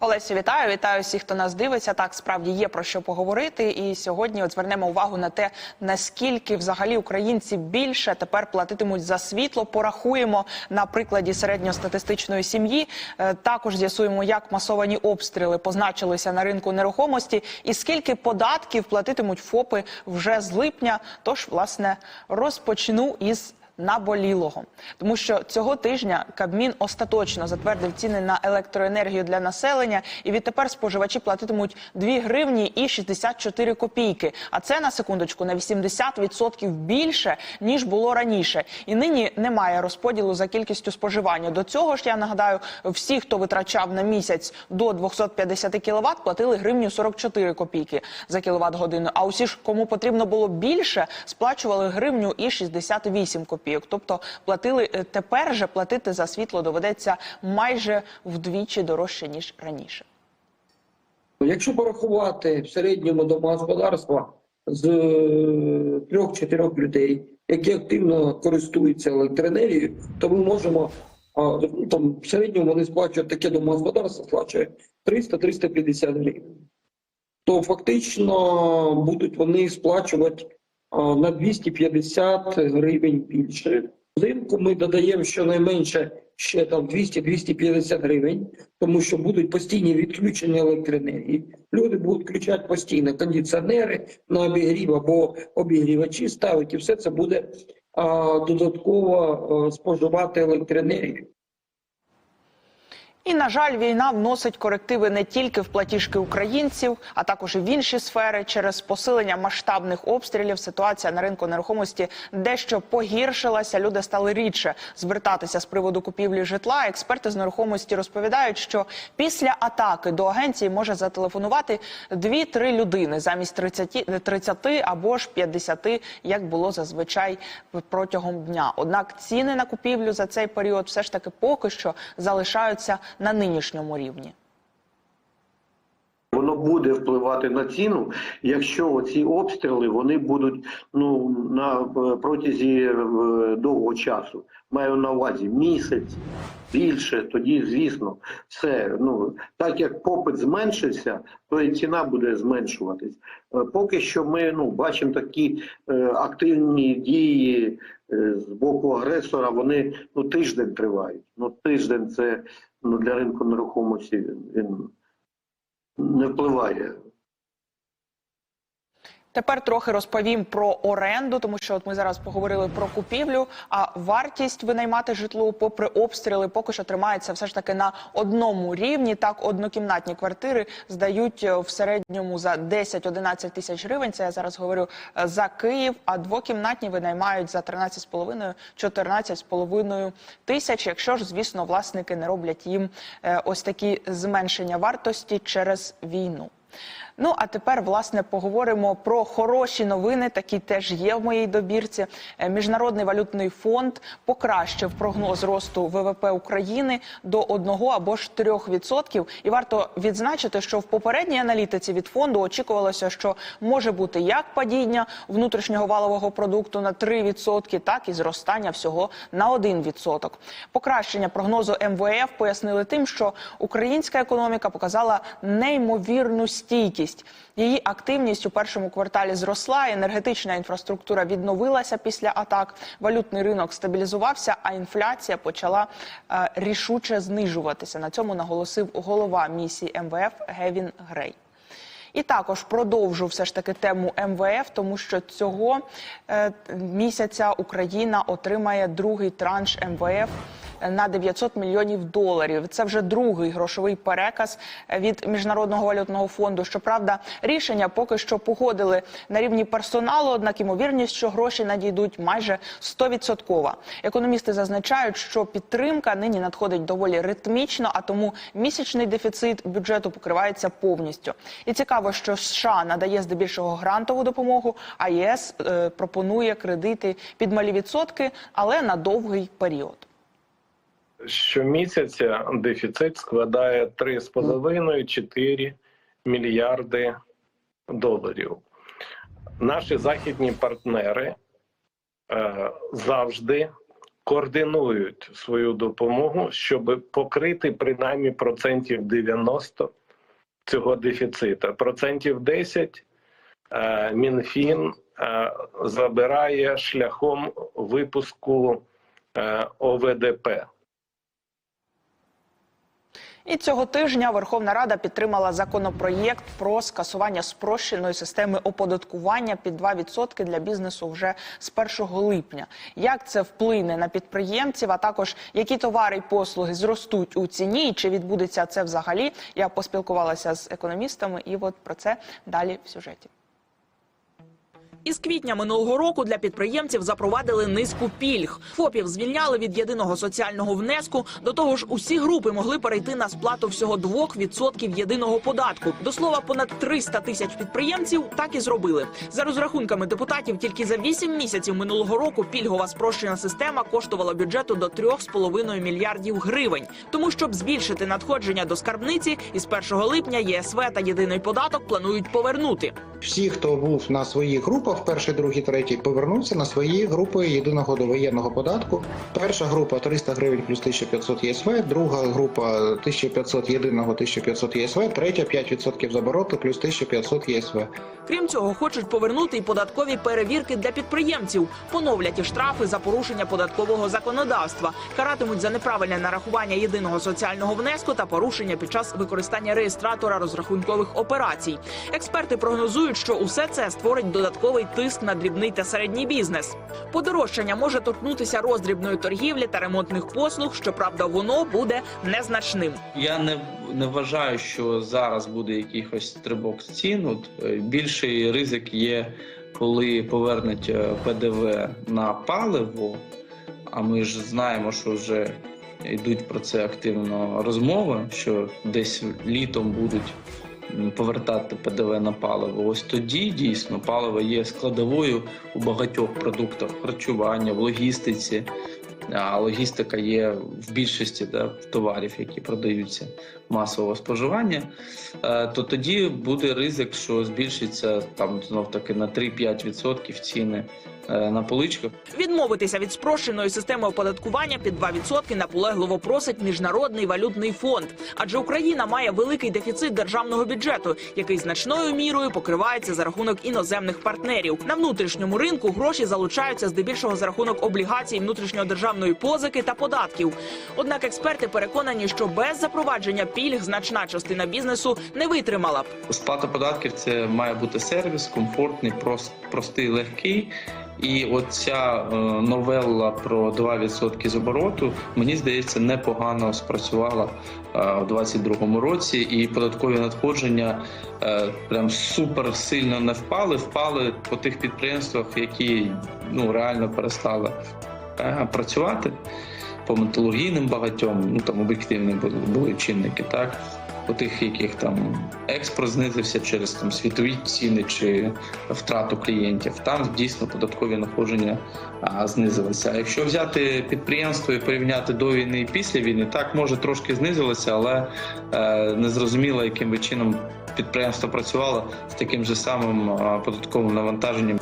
Олесю, вітаю, вітаю всіх, хто нас дивиться. Так справді є про що поговорити. І сьогодні от звернемо увагу на те, наскільки взагалі українці більше тепер платитимуть за світло. Порахуємо на прикладі середньостатистичної сім'ї. Е, Також з'ясуємо, як масовані обстріли позначилися на ринку нерухомості, і скільки податків платитимуть ФОПи вже з липня. Тож, власне, розпочну із наболілого, тому що цього тижня Кабмін остаточно затвердив ціни на електроенергію для населення, і відтепер споживачі платитимуть 2 гривні і 64 копійки. А це на секундочку на 80% більше ніж було раніше. І нині немає розподілу за кількістю споживання. До цього ж я нагадаю, всі, хто витрачав на місяць до 250 кВт, платили гривню 44 копійки за кіловат годину. А усі ж, кому потрібно було більше, сплачували гривню і 68 копійок. Тобто платили е, тепер же платити за світло доведеться майже вдвічі дорожче ніж раніше. Якщо порахувати в середньому домогосподарства з е, трьох-чотирьох людей, які активно користуються електроенергією, то ми можемо ну, там в середньому вони сплачують таке домогосподарство, сплачує 300-350 гривень. То фактично будуть вони сплачувати на 250 гривень більше. Взимку ми додаємо щонайменше ще там 200-250 гривень, тому що будуть постійні відключення електроенергії. Люди будуть включати постійно кондиціонери на обігрів або обігрівачі ставити, і все це буде а, додатково а, споживати електроенергію. І на жаль, війна вносить корективи не тільки в платіжки українців, а також і в інші сфери. Через посилення масштабних обстрілів ситуація на ринку нерухомості дещо погіршилася. Люди стали рідше звертатися з приводу купівлі житла. Експерти з нерухомості розповідають, що після атаки до агенції може зателефонувати 2-3 людини замість 30, 30 або ж 50, як було зазвичай протягом дня. Однак ціни на купівлю за цей період все ж таки поки що залишаються на нинішньому рівні. Воно буде впливати на ціну, якщо ці обстріли вони будуть ну на е, протязі е, довгого часу. Маю на увазі місяць більше. Тоді, звісно, все ну так як попит зменшився, то і ціна буде зменшуватись. Е, Поки що ми ну бачимо такі е, активні дії е, з боку агресора. Вони ну тиждень тривають. Ну тиждень це ну для ринку нерухомості він він не впливає. Тепер трохи розповім про оренду, тому що от ми зараз поговорили про купівлю. А вартість винаймати житло, попри обстріли, поки що тримається все ж таки на одному рівні. Так, однокімнатні квартири здають е, в середньому за 10-11 тисяч гривень. Це я зараз говорю е, за Київ. А двокімнатні винаймають за 13,5-14,5 тисяч. Якщо ж, звісно, власники не роблять їм е, ось такі зменшення вартості через війну. Ну а тепер власне поговоримо про хороші новини. Такі теж є в моїй добірці. Е, Міжнародний валютний фонд покращив прогноз росту ВВП України до 1 або ж 3%. І варто відзначити, що в попередній аналітиці від фонду очікувалося, що може бути як падіння внутрішнього валового продукту на 3%, так і зростання всього на 1%. Покращення прогнозу МВФ пояснили тим, що українська економіка показала неймовірну стійкість. Її активність у першому кварталі зросла, енергетична інфраструктура відновилася після атак, валютний ринок стабілізувався, а інфляція почала е, рішуче знижуватися. На цьому наголосив голова місії МВФ Гевін Грей. І також продовжу все ж таки тему МВФ, тому що цього е, місяця Україна отримає другий транш МВФ на 900 мільйонів доларів. Це вже другий грошовий переказ від міжнародного валютного фонду. Щоправда, рішення поки що погодили на рівні персоналу. Однак ймовірність, що гроші надійдуть майже 100%. Економісти зазначають, що підтримка нині надходить доволі ритмічно, а тому місячний дефіцит бюджету покривається повністю. І цікаво, що США надає здебільшого грантову допомогу, а ЄС е, пропонує кредити під малі відсотки, але на довгий період. Щомісяця дефіцит складає 3,5-4 мільярди доларів. Наші західні партнери е, завжди координують свою допомогу, щоб покрити принаймні процентів 90 цього дефіцита. Процентів 10 е, Мінфін е, забирає шляхом випуску е, ОВДП. І цього тижня Верховна Рада підтримала законопроєкт про скасування спрощеної системи оподаткування під 2% для бізнесу вже з 1 липня. Як це вплине на підприємців? А також які товари і послуги зростуть у ціні, і чи відбудеться це взагалі? Я поспілкувалася з економістами, і от про це далі в сюжеті. Із квітня минулого року для підприємців запровадили низку пільг. ФОПів звільняли від єдиного соціального внеску. До того ж, усі групи могли перейти на сплату всього 2% єдиного податку. До слова, понад 300 тисяч підприємців так і зробили. За розрахунками депутатів, тільки за 8 місяців минулого року пільгова спрощена система коштувала бюджету до 3,5 мільярдів гривень. Тому, щоб збільшити надходження до скарбниці, із 1 липня ЄСВ та єдиний податок планують повернути. Всі, хто був на своїх групах, перший, другий, третій, повернуться на свої групи єдиного довоєнного податку. Перша група 300 гривень плюс 1500 ЄСВ, друга група 1500 єдиного 1500 ЄСВ, третя 5% з обороту плюс 1500 ЄСВ. Крім цього, хочуть повернути і податкові перевірки для підприємців, поновлять і штрафи за порушення податкового законодавства, каратимуть за неправильне нарахування єдиного соціального внеску та порушення під час використання реєстратора розрахункових операцій. Експерти прогнозують, що усе це створить додатковий тиск на дрібний та середній бізнес. Подорожчання може торкнутися роздрібної торгівлі та ремонтних послуг. Щоправда, воно буде незначним. Я не, не вважаю, що зараз буде якихось стрибок цін. От, е, більший ризик є, коли повернуть е, ПДВ на паливо. А ми ж знаємо, що вже йдуть про це активно розмови, що десь літом будуть повертати ПДВ на паливо. Ось тоді дійсно паливо є складовою у багатьох продуктах харчування, в логістиці. А логістика є в більшості да, товарів, які продаються масового споживання, е, то тоді буде ризик, що збільшиться там знов таки на 3-5% ціни на поличках. Відмовитися від спрощеної системи оподаткування під 2% наполегливо просить міжнародний валютний фонд, адже Україна має великий дефіцит державного бюджету, який значною мірою покривається за рахунок іноземних партнерів. На внутрішньому ринку гроші залучаються здебільшого за рахунок облігацій внутрішньодержавної позики та податків. Однак експерти переконані, що без запровадження пільг значна частина бізнесу не витримала б. Сплата податків це має бути сервіс, комфортний, прост, простий, легкий. І оця е, новелла про 2% з обороту, мені здається, непогано спрацювала е, в 2022 році, і податкові надходження е, прям супер сильно не впали. Впали по тих підприємствах, які ну реально перестали працювати. По металургійним багатьом, ну там об'єктивні були, були чинники, так у тих, яких там експорт знизився через там світові ціни чи втрату клієнтів. Там дійсно податкові надходження а, знизилися. А якщо взяти підприємство і порівняти до війни і після війни, так може трошки знизилося, але е, незрозуміло, яким би чином підприємство працювало з таким же самим податковим навантаженням.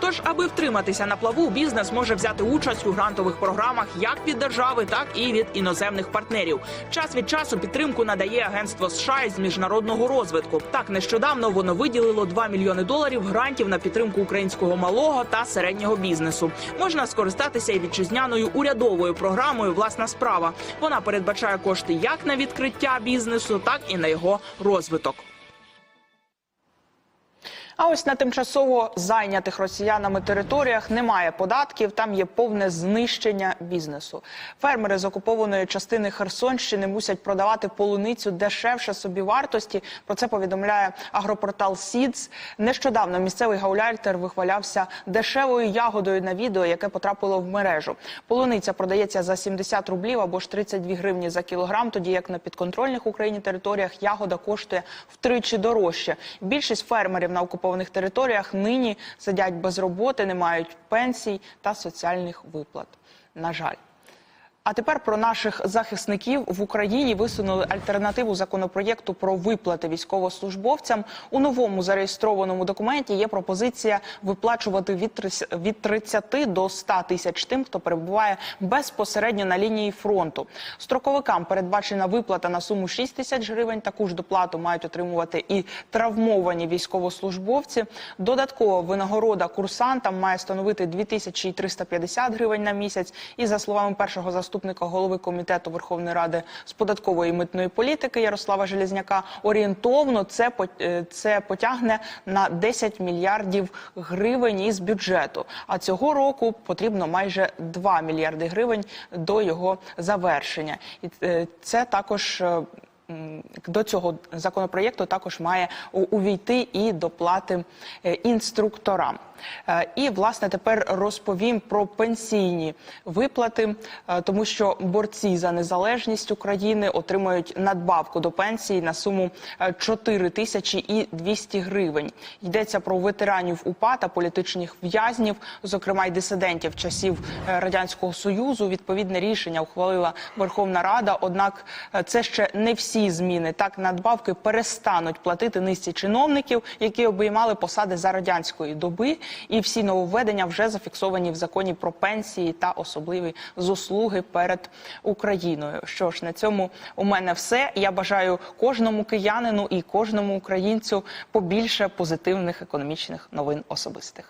Тож, аби втриматися на плаву, бізнес може взяти участь у грантових програмах як від держави, так і від іноземних партнерів. Час від часу підтримку надає агентство США із міжнародного розвитку. Так нещодавно воно виділило 2 мільйони доларів грантів на підтримку українського малого та середнього бізнесу. Можна скористатися і вітчизняною урядовою програмою Власна справа. Вона передбачає кошти як на відкриття бізнесу, так і на його розвиток. А ось на тимчасово зайнятих росіянами територіях немає податків. Там є повне знищення бізнесу. Фермери з окупованої частини Херсонщини мусять продавати полуницю дешевше собівартості. Про це повідомляє агропортал Сідс. Нещодавно місцевий гауляйтер вихвалявся дешевою ягодою на відео, яке потрапило в мережу. Полуниця продається за 70 рублів або ж 32 гривні за кілограм. Тоді як на підконтрольних Україні територіях ягода коштує втричі дорожче. Більшість фермерів на окупованих територіях нині сидять без роботи, не мають пенсій та соціальних виплат. На жаль. А тепер про наших захисників в Україні висунули альтернативу законопроєкту про виплати військовослужбовцям. У новому зареєстрованому документі є пропозиція виплачувати від 30 до 100 тисяч тим, хто перебуває безпосередньо на лінії фронту. Строковикам передбачена виплата на суму 6 тисяч гривень. Таку ж доплату мають отримувати і травмовані військовослужбовці. Додаткова винагорода курсантам має становити 2350 гривень на місяць. І за словами першого заступника голови комітету Верховної Ради з податкової і митної політики Ярослава Железняка, орієнтовно це е, це потягне на 10 мільярдів гривень із бюджету. А цього року потрібно майже 2 мільярди гривень до його завершення. І е, це також. До цього законопроєкту також має увійти і доплати е, інструкторам. Е, І власне тепер розповім про пенсійні виплати, е, тому що борці за незалежність України отримають надбавку до пенсії на суму е, 4 тисячі і 200 гривень. Йдеться про ветеранів УПА та політичних в'язнів, зокрема й дисидентів часів радянського союзу. Відповідне рішення ухвалила Верховна Рада. Однак це ще не всі зміни. Так надбавки перестануть платити низці чиновників, які обіймали посади за радянської доби. І всі нововведення вже зафіксовані в законі про пенсії та особливі заслуги перед Україною. Що ж на цьому у мене все. Я бажаю кожному киянину і кожному українцю побільше позитивних економічних новин особистих.